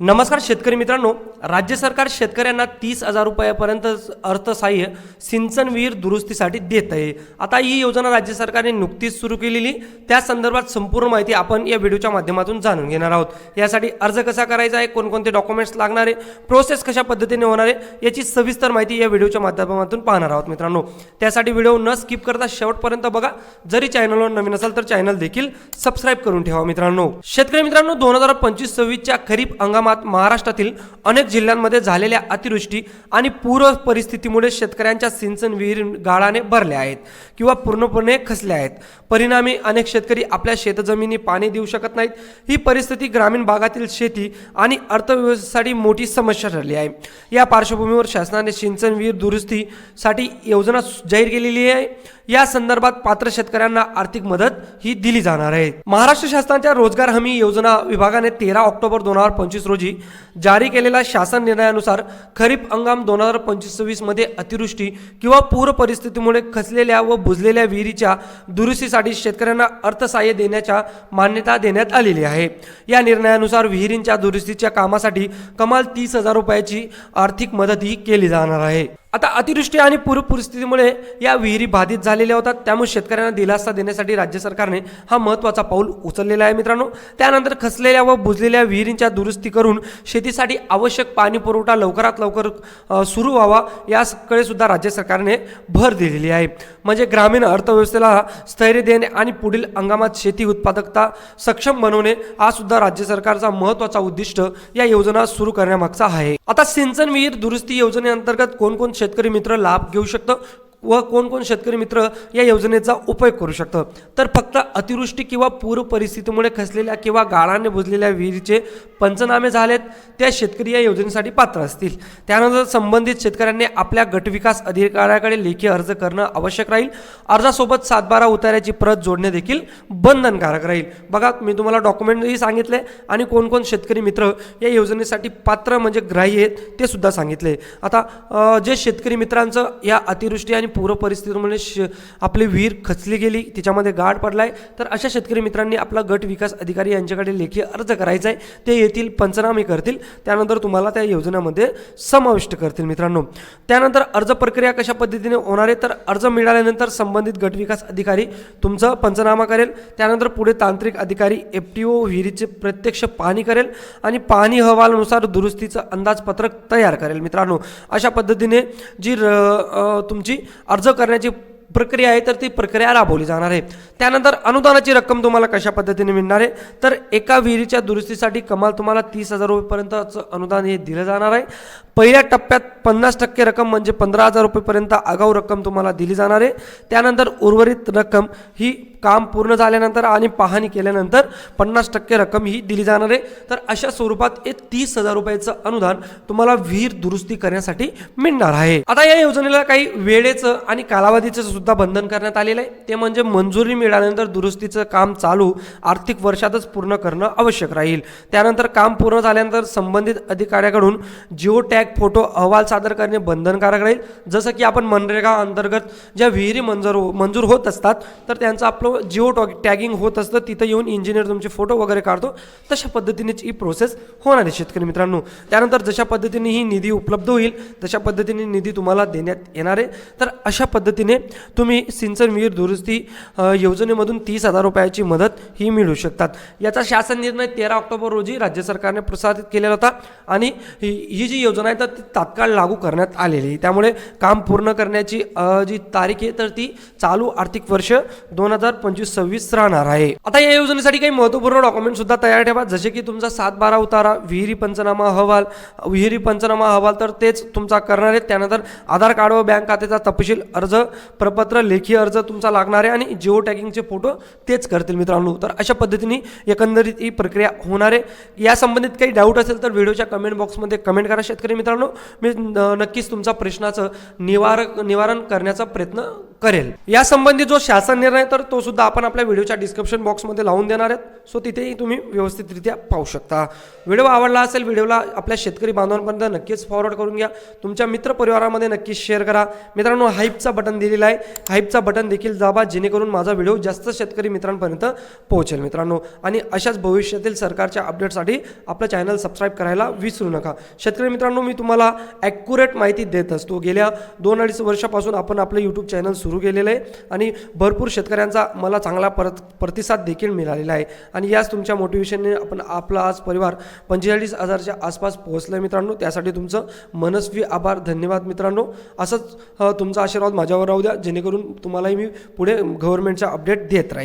नमस्कार शेतकरी मित्रांनो राज्य सरकार शेतकऱ्यांना तीस हजार रुपयापर्यंत अर्थसहाय्य सिंचन विहीर दुरुस्तीसाठी देत आहे. आता ही योजना राज्य सरकारने नुकतीच सुरू केलेली त्या संदर्भात संपूर्ण माहिती आपण या व्हिडिओच्या माध्यमातून जाणून घेणार आहोत. यासाठी अर्ज कसा करायचा आहे कोणकोणते डॉक्युमेंट्स लागणार आहे प्रोसेस कशा पद्धतीने होणार आहे याची सविस्तर माहिती या व्हिडिओच्या माध्यमातून पाहणार आहोत मित्रांनो. त्यासाठी व्हिडिओ न स्किप करता शेवटपर्यंत बघा. जरी चॅनलवर नवीन असाल तर चॅनल देखील सबस्क्राईब करून ठेवा मित्रांनो. शेतकरी मित्रांनो दोन हजार पंचवीस सव्वीसच्या खरीप हंगामात महाराष्ट्रातील अनेक जिल्ह्यांमध्ये झालेल्या अतिवृष्टी आणि पूर परिस्थितीमुळे शेतकऱ्यांच्या सिंचन विहीर गाळाने भरल्या आहेत किंवा पूर्णपणे खचल्या आहेत. परिणामी अनेक शेतकरी आपल्या शेतजमिनी पाणी देऊ शकत नाहीत. ही परिस्थिती ग्रामीण भागातील शेती आणि अर्थव्यवस्थेसाठी मोठी समस्या ठरली आहे. या पार्श्वभूमीवर शासनाने सिंचन विहीर दुरुस्तीसाठी योजना जाहीर केलेली आहे. या संदर्भात पात्र शेतकऱ्यांना आर्थिक मदत ही दिली जाणार आहे. महाराष्ट्र शासनाच्या रोजगार हमी योजना विभागाने तेरा ऑक्टोबर दोन हजार पंचवीस रोजी जारी केलेल्या शासन निर्णयानुसार खरीप हंगाम दोन हजार पंचवीस सव्वीसमध्ये अतिवृष्टी किंवा पूर परिस्थितीमुळे खचलेल्या व बुजलेल्या विहिरीच्या दुरुस्तीसाठी शेतकऱ्यांना अर्थसहाय्य देण्याच्या मान्यता देण्यात आलेली आहे. या निर्णयानुसार विहिरींच्या दुरुस्तीच्या कामासाठी कमाल तीस हजार रुपयाची आर्थिक मदत ही केली जाणार आहे. आता अतिवृष्टी आणि पूर परिस्थितीमुळे या विहिरी बाधित झालेल्या होतात. त्यामुळे शेतकऱ्यांना दिलासा देण्यासाठी राज्य सरकारने हा महत्त्वाचा पाऊल उचललेला आहे मित्रांनो. त्यानंतर खचलेल्या व बुजलेल्या विहिरींच्या दुरुस्ती करून शेतीसाठी आवश्यक पाणी पुरवठा लवकरात लवकर सुरू व्हावा याकडे सुद्धा राज्य सरकारने भर दिलेली आहे. म्हणजे ग्रामीण अर्थव्यवस्थेला स्थैर्य देणे आणि पुढील हंगामात शेती उत्पादकता सक्षम बनवणे हा सुद्धा राज्य सरकारचा महत्त्वाचा उद्दिष्ट या योजना सुरू करण्यामागचा आहे. आता सिंचन विहीर दुरुस्ती योजनेअंतर्गत कोणकोण शेतकरी मित्र लाभ घेऊ शकतं. व कोण कोण शेतकरी मित्र या योजनेचा उपयोग करू शकतं. तर फक्त अतिवृष्टी किंवा पूर परिस्थितीमुळे खसलेल्या किंवा गाळाने बुजलेल्या विहिरीचे पंचनामे झालेत त्या शेतकरी या योजनेसाठी पात्र असतील. त्यानंतर संबंधित शेतकऱ्यांनी आपल्या गटविकास अधिकाऱ्याकडे लेखी अर्ज करणं आवश्यक राहील. अर्जासोबत सातबारा उतार्याची प्रत जोडणे देखील बंधनकारक राहील. बघा मी तुम्हाला डॉक्युमेंटही सांगितले आणि कोण कोण शेतकरी मित्र या योजनेसाठी पात्र म्हणजे ग्राह्य आहेत ते सुद्धा सांगितले. आता जे शेतकरी मित्रांचं या अतिवृष्टी आणि पूर परिस्थितीमुळे श आपली विहीर खचली गेली तिच्यामध्ये गाड आहे तर अशा शेतकरी मित्रांनी आपला गट विकास अधिकारी यांच्याकडे लेखी अर्ज करायचा आहे. ते येथील पंचनामे करतील. त्यानंतर तुम्हाला त्या योजनेमध्ये समाविष्ट करतील मित्रांनो. त्यानंतर अर्ज प्रक्रिया कशा पद्धतीने होणार आहे? तर अर्ज मिळाल्यानंतर संबंधित गट विकास अधिकारी तुमचं पंचनामा करेल. त्यानंतर पुढे तांत्रिक अधिकारी एफ टी ओ विहिरीचे प्रत्यक्ष पाहणी करेल आणि पाहणी अहवालानुसार दुरुस्तीचं अंदाजपत्रक तयार करेल मित्रांनो. अशा पद्धतीने जी र तुमची अर्ज करण्याची प्रक्रिया आहे तर ती प्रक्रिया राबवली जाणार आहे. त्यानंतर अनुदानाची रक्कम तुम्हाला कशा पद्धतीने मिळणार आहे? तर एका विहिरीच्या दुरुस्तीसाठी कमाल तुम्हाला तीस हजार रुपयेपर्यंतचं अनुदान हे दिलं जाणार आहे. पहिल्या टप्प्यात पन्नास टक्के रक्कम म्हणजे पंधरा हजार रुपयेपर्यंत आगाऊ रक्कम तुम्हाला दिली जाणार आहे. त्यानंतर उर्वरित रक्कम ही काम पूर्ण झाल्यानंतर आणि पाहणी केल्यानंतर पन्नास टक्के रक्कम ही दिली जाणार आहे. तर अशा स्वरूपात एक तीस हजार रुपयाचं अनुदान तुम्हाला विहीर दुरुस्ती करण्यासाठी मिळणार आहे. आता या योजनेला काही वेळेचं आणि कालावधीचं सुद्धा बंधन करण्यात आलेलं आहे. ते म्हणजे मंजुरी मिळाल्यानंतर दुरुस्तीचं काम चालू आर्थिक वर्षातच पूर्ण करणं आवश्यक राहील. त्यानंतर काम पूर्ण झाल्यानंतर संबंधित अधिकाऱ्याकडून जिओ टॅग फोटो अहवाल सादर करणे बंधनकारक राहील. जसं की आपण मनरेगा अंतर्गत ज्या विहिरी मंजूर हो- मंजूर होत असतात तर त्यांचं आपलं जिओ टॉग टॅगिंग होत असतं. तिथं येऊन इंजिनियर तुमचे फोटो वगैरे काढतो. तशा पद्धतीनेच ही प्रोसेस होणार आहे शेतकरी मित्रांनो. त्यानंतर जशा पद्धतीने ही निधी उपलब्ध होईल तशा पद्धतीने निधी तुम्हाला देण्यात येणार आहे. तर अशा पद्धतीने तुम्ही सिंचन विहीर दुरुस्ती योजनेमधून तीस हजार रुपयाची मदत ही मिळू शकतात. याचा शासन निर्णय तेरा ऑक्टोबर रोजी राज्य सरकारने प्रसारित केलेला होता आणि ही जी योजना आहे तर ती तात्काळ लागू करण्यात आलेली आहे. त्यामुळे काम पूर्ण करण्याची जी तारीख आहे तर ती चालू आर्थिक वर्ष दोन हजार पंचवीस सव्वीस राहणार आहे. आता या योजनेसाठी काही महत्त्वपूर्ण डॉक्युमेंट सुद्धा तयार ठेवा. जसे की तुमचा सात बारा उतारा विहिरी पंचनामा अहवाल विहिरी पंचनामा अहवाल तर तेच तुमचा करणार आहे. त्यानंतर आधार कार्ड व बँक खात्याचा तपशील अर्ज प्रपत्र लेखी अर्ज तुमचा लागणार आहे आणि जिओ टॅगिंगचे फोटो तेच करतील मित्रांनो. तर अशा पद्धतीने एकंदरीत ही प्रक्रिया होणार आहे. या संबंधित काही डाऊट असेल तर व्हिडिओच्या कमेंट बॉक्समध्ये कमेंट करा शेतकरी मित्रांनो. मी नक्कीच तुमचा प्रश्नाचं निवार निवारण करण्याचा प्रयत्न करेल. या संबंधी जो शासन निर्णय तर तो सुद्धा आपण आपल्या व्हिडिओच्या डिस्क्रिप्शन बॉक्समध्ये लावून देणार आहेत. सो तिथेही तुम्ही व्यवस्थितरित्या पाहू शकता. व्हिडिओ आवडला असेल व्हिडिओला आपल्या शेतकरी बांधवांपर्यंत नक्कीच फॉरवर्ड करून घ्या. तुमच्या मित्र परिवारामध्ये नक्कीच शेअर करा. मित्रांनो हाईपचा बटन दिलेला आहे. हाईपचा बटन देखील दाबा जेणेकरून माझा व्हिडिओ जास्त शेतकरी मित्रांपर्यंत पोहोचेल मित्रांनो. आणि अशाच भविष्यातील सरकारच्या अपडेटसाठी आपलं चॅनल सबस्क्राईब करायला विसरू नका. शेतकरी मित्रांनो मी तुम्हाला ॲक्युरेट माहिती देत असतो. गेल्या दोन अडीच वर्षापासून आपण आपलं यूट्यूब चॅनल सुरू केलेलं आहे आणि भरपूर शेतकऱ्यांचा मला चांगला परत प्रतिसाद देखील मिळालेला आहे. आणि याच तुमच्या मोटिवेशनने आपण आपला आज परिवार पंचेचाळीस हजारच्या आसपास पोहोचलं आहे मित्रांनो. त्यासाठी तुमचं मनस्वी आभार. धन्यवाद मित्रांनो. असंच तुमचा आशीर्वाद माझ्यावर राहू द्या. जेणेकरून तुम्हालाही मी पुढे गव्हर्नमेंटचा अपडेट देत राहील.